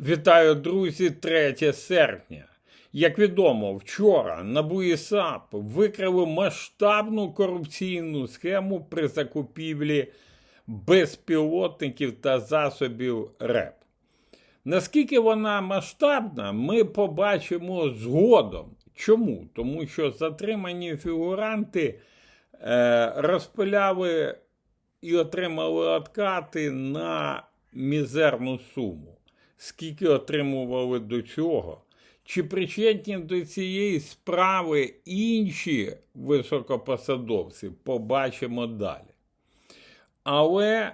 Вітаю, друзі, 3 серпня. Як відомо, вчора НАБУ і викрили масштабну корупційну схему при закупівлі безпілотників та засобів РЕП. Наскільки вона масштабна, ми побачимо згодом. Чому? Тому що затримані фігуранти е, розпиляли і отримали откати на мізерну суму. Скільки отримували до цього? Чи причетні до цієї справи інші високопосадовці? Побачимо далі. Але е,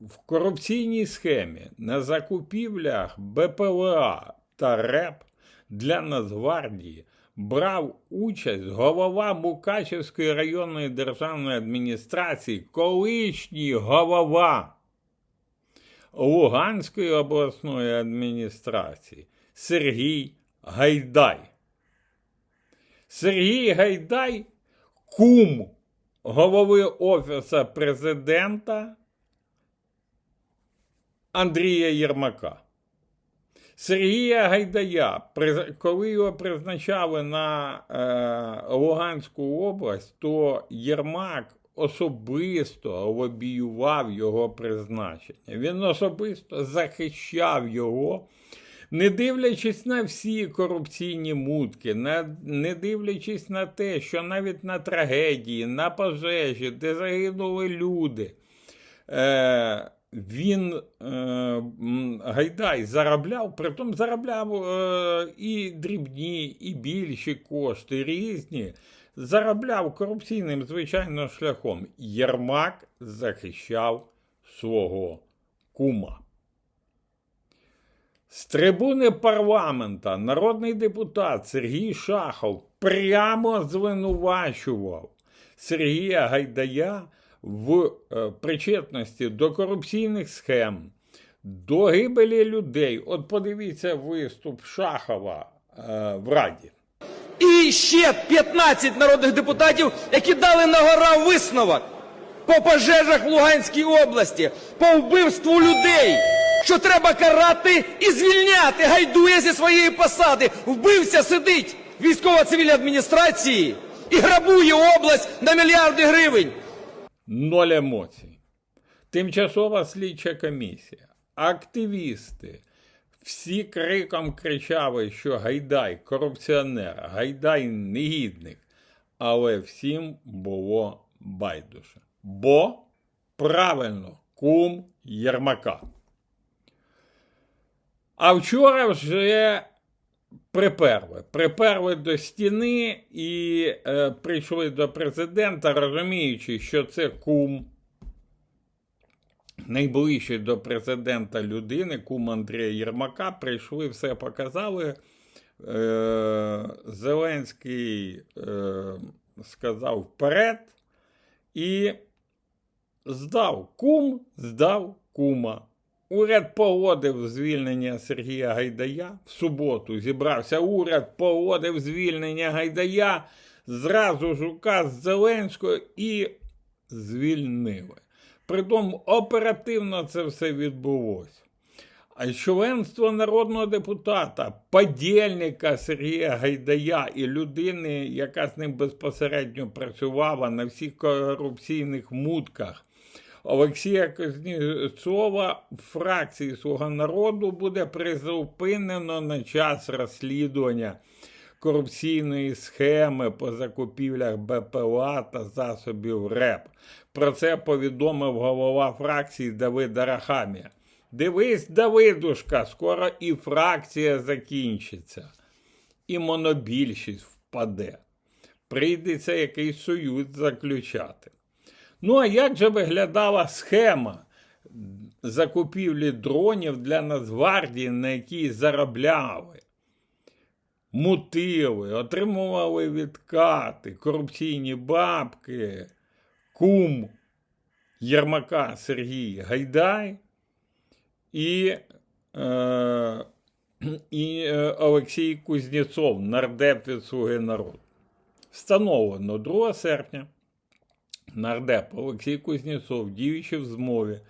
в корупційній схемі на закупівлях БПЛА та РЕП для Нацгвардії брав участь голова Мукачевської районної державної адміністрації, колишній голова Луганської обласної адміністрації Сергій Гайдай. Сергій Гайдай кум голови Офісу президента Андрія Єрмака. Сергія Гайдая, коли його призначали на е, Луганську область, то Єрмак особисто лобіював його призначення. Він особисто захищав його, не дивлячись на всі корупційні мутки, на, не дивлячись на те, що навіть на трагедії, на пожежі, де загинули люди. Е, він е, Гайдай заробляв, притом заробляв е, і дрібні, і більші кошти, різні. Заробляв корупційним, звичайно, шляхом. Єрмак захищав свого кума. З трибуни парламента народний депутат Сергій Шахов прямо звинувачував Сергія Гайдая в е, причетності до корупційних схем, до гибелі людей. От подивіться виступ Шахова е, в Раді. І ще 15 народних депутатів, які дали на гора висновок по пожежах в Луганській області, по вбивству людей, що треба карати і звільняти гайдує зі своєї посади. Вбивця сидить в військово-цивільній адміністрації і грабує область на мільярди гривень. Ноль емоцій. Тимчасова слідча комісія, активісти, всі криком кричали, що Гайдай корупціонер, Гайдай негідник. Але всім було байдуже. Бо правильно кум Єрмака. А вчора вже приперли. Приперли до стіни і е, прийшли до президента, розуміючи, що це кум найближчий до президента людини, кум Андрія Єрмака, прийшли, все показали. Е, Зеленський е, сказав вперед і здав кум, здав кума. Уряд погодив звільнення Сергія Гайдая. В суботу зібрався уряд, погодив звільнення Гайдая, зразу ж указ Зеленського і звільнили. Притом оперативно це все відбулося. А членство народного депутата, подільника Сергія Гайдая і людини, яка з ним безпосередньо працювала на всіх корупційних мутках, Олексія Кузнєцова в фракції Слуга народу буде призупинено на час розслідування корупційної схеми по закупівлях БПЛА та засобів РЕП. Про це повідомив голова фракції Давид Арахамія. Дивись, Давидушка, скоро і фракція закінчиться, і монобільшість впаде. Прийдеться якийсь союз заключати. Ну, а як же виглядала схема закупівлі дронів для Нацгвардії, на якій заробляли? Мутили, отримували відкати, корупційні бабки, кум Єрмака Сергій Гайдай і, е, і е, Олексій Кузнєцов, нардеп від Слуги народу. Встановлено 2 серпня нардеп Олексій Кузнєцов, діючи в змові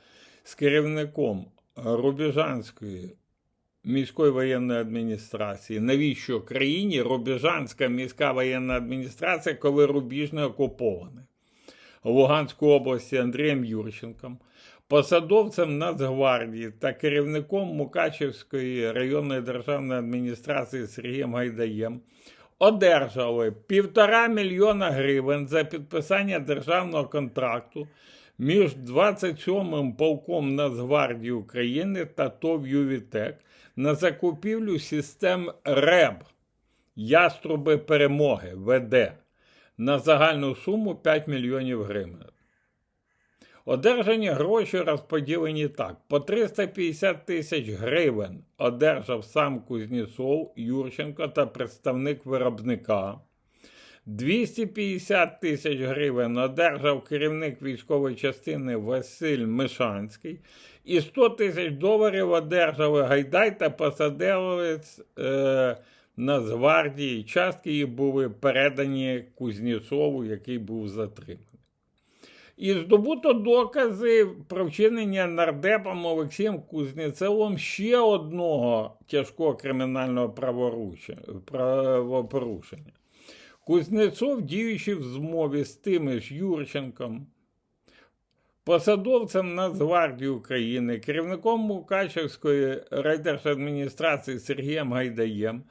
з керівником Рубіжанської міської воєнної адміністрації. Навіщо країні Рубіжанська міська воєнна адміністрація, коли Рубіж не окуповане? Луганської області Андрієм Юрченком, посадовцем Нацгвардії та керівником Мукачевської районної державної адміністрації Сергієм Гайдаєм одержали півтора мільйона гривень за підписання державного контракту між 27-м полком Нацгвардії України та ТОВ «Ювітек» на закупівлю систем РЕБ Яструби перемоги ВД на загальну суму 5 мільйонів гривень. Одержані гроші розподілені так: по 350 тисяч гривень одержав сам Кузнєцов, Юрченко та представник виробника. 250 тисяч гривень одержав керівник військової частини Василь Мишанський. І 100 тисяч доларів одержали Гайдай та посадовець е, Нацгвардії. Частки були передані Кузнєцову, який був затриманий. І здобуто докази про вчинення нардепом Олексієм Кузнєцевим ще одного тяжкого кримінального правопорушення. Кузнєцов, діючи в змові з тими ж Юрченком, посадовцем Нацгвардії України, керівником Мукачевської райдержадміністрації Сергієм Гайдаєм,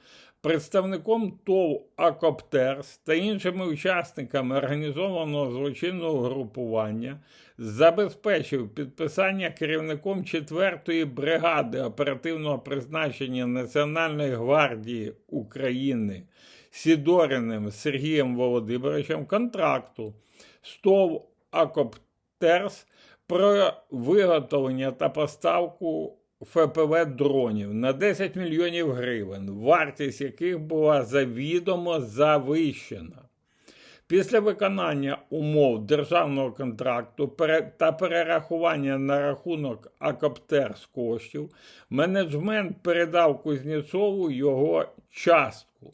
представником ТОВ Акоптерс та іншими учасниками організованого злочинного групування забезпечив підписання керівником 4-ї бригади оперативного призначення Національної гвардії України Сідориним Сергієм Володимировичем контракту з ТОВ Акоптерс про виготовлення та поставку ФПВ дронів на 10 мільйонів гривень, вартість яких була завідомо завищена. Після виконання умов державного контракту та перерахування на рахунок Акоптерс коштів, менеджмент передав Кузнєцову його частку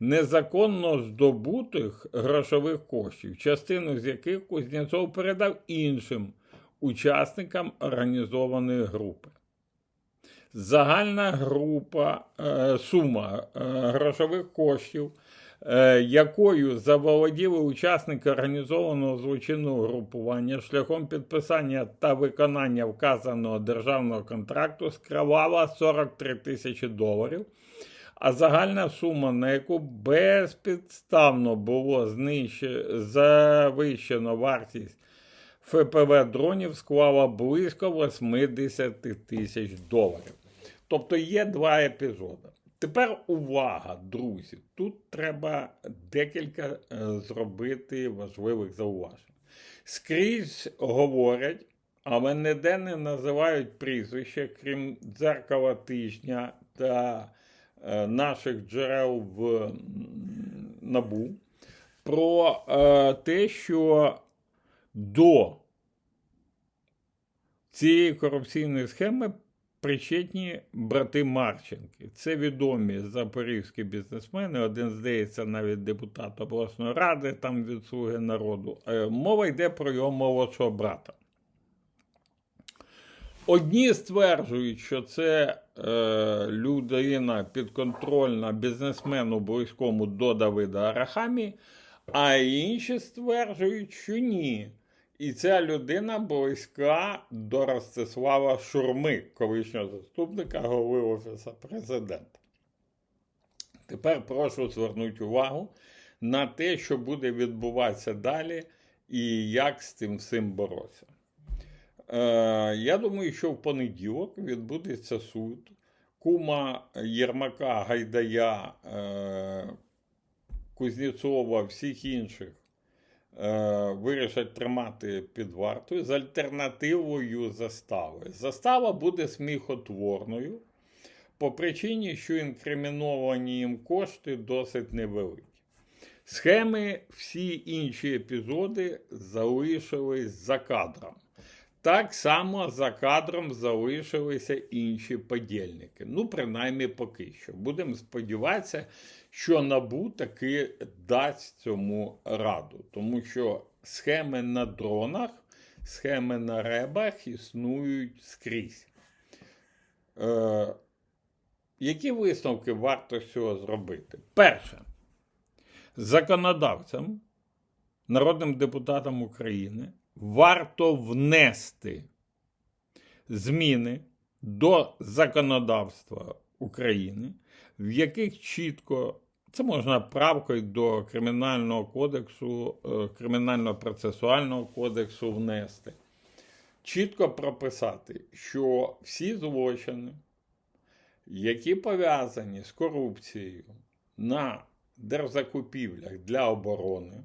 незаконно здобутих грошових коштів, частину з яких Кузнєцов передав іншим учасникам організованої групи. Загальна група е, сума е, грошових коштів, е, якою заволоділи учасники організованого злочинного групування шляхом підписання та виконання вказаного державного контракту скривала 43 тисячі доларів, а загальна сума, на яку безпідставно було знищено, завищено вартість ФПВ дронів склала близько 80 тисяч доларів. Тобто є два епізоди. Тепер увага, друзі. Тут треба декілька е, зробити важливих зауважень. Скрізь говорять, але ніде не називають прізвища, крім дзеркала тижня та наших джерел в набу, про е, те, що до цієї корупційної схеми причетні брати Марченки. Це відомі запорізькі бізнесмени. Один, здається, навіть депутат обласної ради там від Слуги народу. Е, Мова йде про його молодшого брата. Одні стверджують, що це е, людина підконтрольна бізнесмену близькому до Давида Арахамі, а інші стверджують, що ні. І ця людина близька до Ростислава Шурми, колишнього заступника голови Офісу президента. Тепер прошу звернути увагу на те, що буде відбуватися далі і як з цим всім боротися. Е, я думаю, що в понеділок відбудеться суд. Кума Єрмака, Гайдая, е, Кузнєцова, всіх інших е, вирішать тримати під вартою з альтернативою застави. Застава буде сміхотворною по причині, що інкриміновані їм кошти досить невеликі. Схеми, всі інші епізоди залишились за кадром. Так само за кадром залишилися інші подільники. Ну, принаймні поки що. Будемо сподіватися, що НАБУ таки дасть цьому раду. Тому що схеми на дронах, схеми на ребах існують скрізь. Е, які висновки варто з цього зробити? Перше, законодавцям, народним депутатам України варто внести зміни до законодавства України, в яких чітко це можна правкою до Кримінального кодексу, е, Кримінально-процесуального кодексу внести. Чітко прописати, що всі злочини, які пов'язані з корупцією на держзакупівлях для оборони,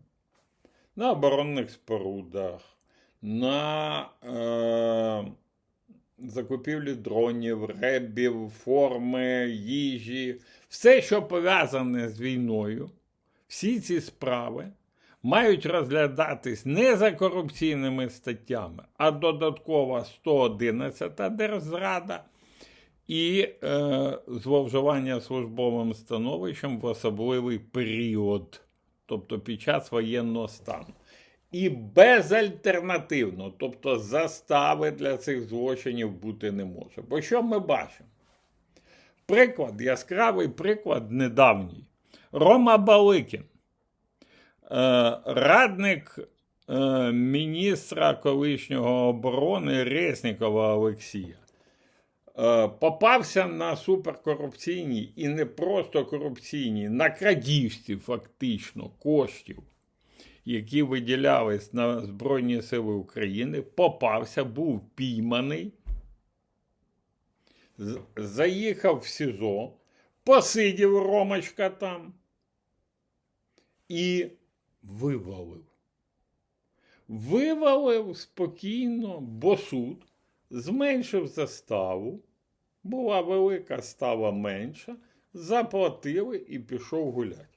на оборонних спорудах, на е, закупівлі дронів, ребів, форми, їжі, все, що пов'язане з війною, всі ці справи мають розглядатись не за корупційними статтями, а додаткова 111 держзрада і е, зловживання службовим становищем в особливий період, тобто під час воєнного стану. І безальтернативно, тобто застави для цих злочинів бути не може. Бо що ми бачимо? Приклад, яскравий приклад недавній. Рома Баликін, е, радник е, міністра колишнього оборони Резнікова Олексія. Е, попався на суперкорупційні і не просто корупційні, на крадіжці фактично коштів, які виділялись на Збройні Сили України, попався, був пійманий, заїхав в СІЗО, посидів Ромочка там і вивалив. Вивалив спокійно, бо суд зменшив заставу, була велика, стала менша, заплатили і пішов гуляти.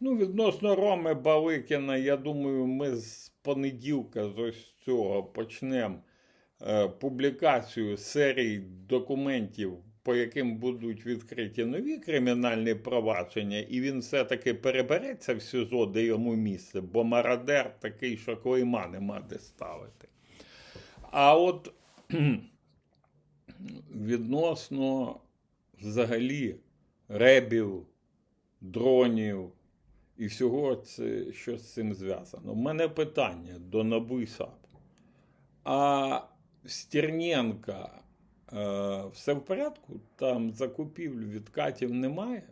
Ну, відносно Роми Баликіна, я думаю, ми з понеділка з ось цього почнемо е, публікацію серії документів, по яким будуть відкриті нові кримінальні провадження, і він все-таки перебереться в СІЗО, де йому місце, бо мародер такий, що клейма нема де ставити. А от відносно взагалі ребів, дронів і всього, це, що з цим зв'язано. У мене питання до САП. А Стерненка е, все в порядку? Там закупівлю відкатів немає.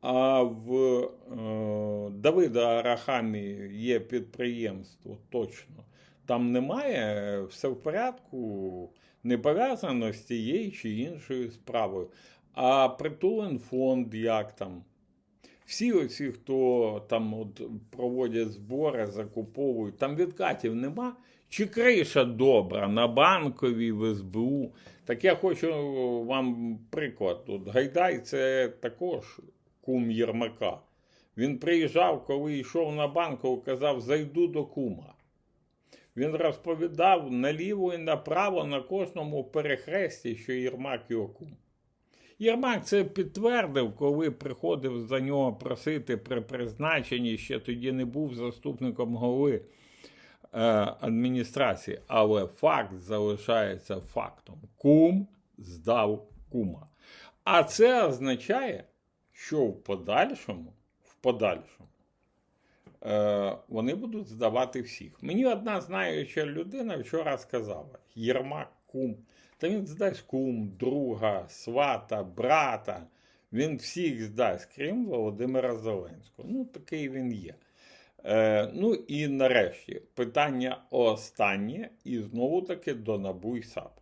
А в е, Давида Арахамі є підприємство точно. Там немає все в порядку, не пов'язано з тією чи іншою справою. А притулен фонд як там? Всі оці, хто там от проводять збори, закуповують, там відкатів нема. Чи криша добра на банковій, в СБУ? Так я хочу вам приклад. От Гайдай це також кум Єрмака. Він приїжджав, коли йшов на банку, казав, зайду до кума. Він розповідав наліво і направо на кожному перехресті, що Єрмак його кум. Єрмак це підтвердив, коли приходив за нього просити при призначенні, ще тоді не був заступником голови е, адміністрації, але факт залишається фактом. Кум здав кума. А це означає, що в подальшому, в подальшому е, вони будуть здавати всіх. Мені одна знаюча людина вчора сказала: Єрмак кум. Та він здасть кум, друга, свата, брата. Він всіх здасть, крім Володимира Зеленського. Ну, такий він є. Е, ну і нарешті питання останнє, і знову таки до НАБУ і САП.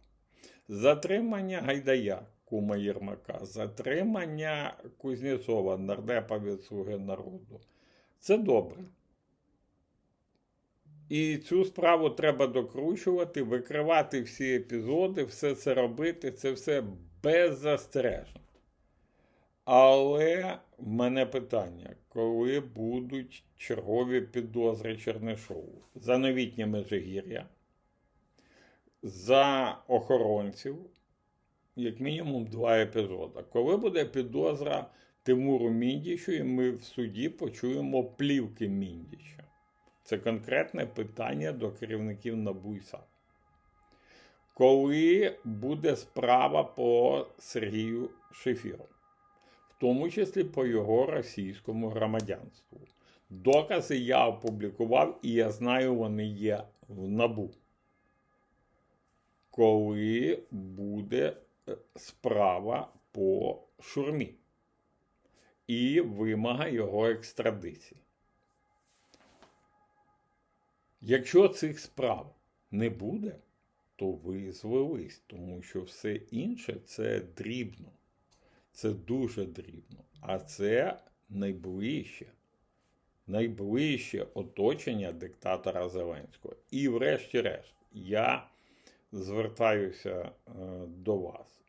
Затримання Гайдая, кума Єрмака, затримання Кузнєцова, нардепа від Слуги народу. Це добре. І цю справу треба докручувати, викривати всі епізоди, все це робити, це все беззастережно. Але в мене питання, коли будуть чергові підозри Чернишову за новітнє Межигір'я, за охоронців, як мінімум два епізоди. Коли буде підозра Тимуру Міндічу, і ми в суді почуємо плівки Міндіча. Це конкретне питання до керівників НАБУ і САП. коли буде справа по Сергію Шефіру, в тому числі по його російському громадянству. Докази я опублікував, і я знаю, вони є в набу. Коли буде е, справа по шурмі і вимога його екстрадиції. Якщо цих справ не буде, то ви звелись, тому що все інше це дрібно. Це дуже дрібно. А це найближче, найближче оточення диктатора Зеленського. І, врешті-решт, я звертаюся е, до вас.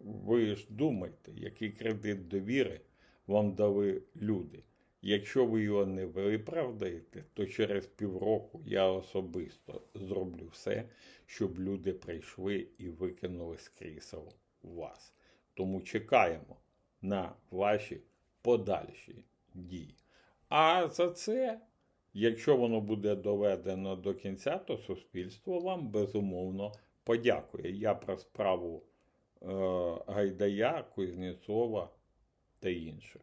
Ви ж думайте, який кредит довіри вам дали люди. Якщо ви його не виправдаєте, то через півроку я особисто зроблю все, щоб люди прийшли і викинули з крісел вас. Тому чекаємо на ваші подальші дії. А за це, якщо воно буде доведено до кінця, то суспільство вам безумовно подякує. Я про справу е, Гайдая, Кузнєцова та інших.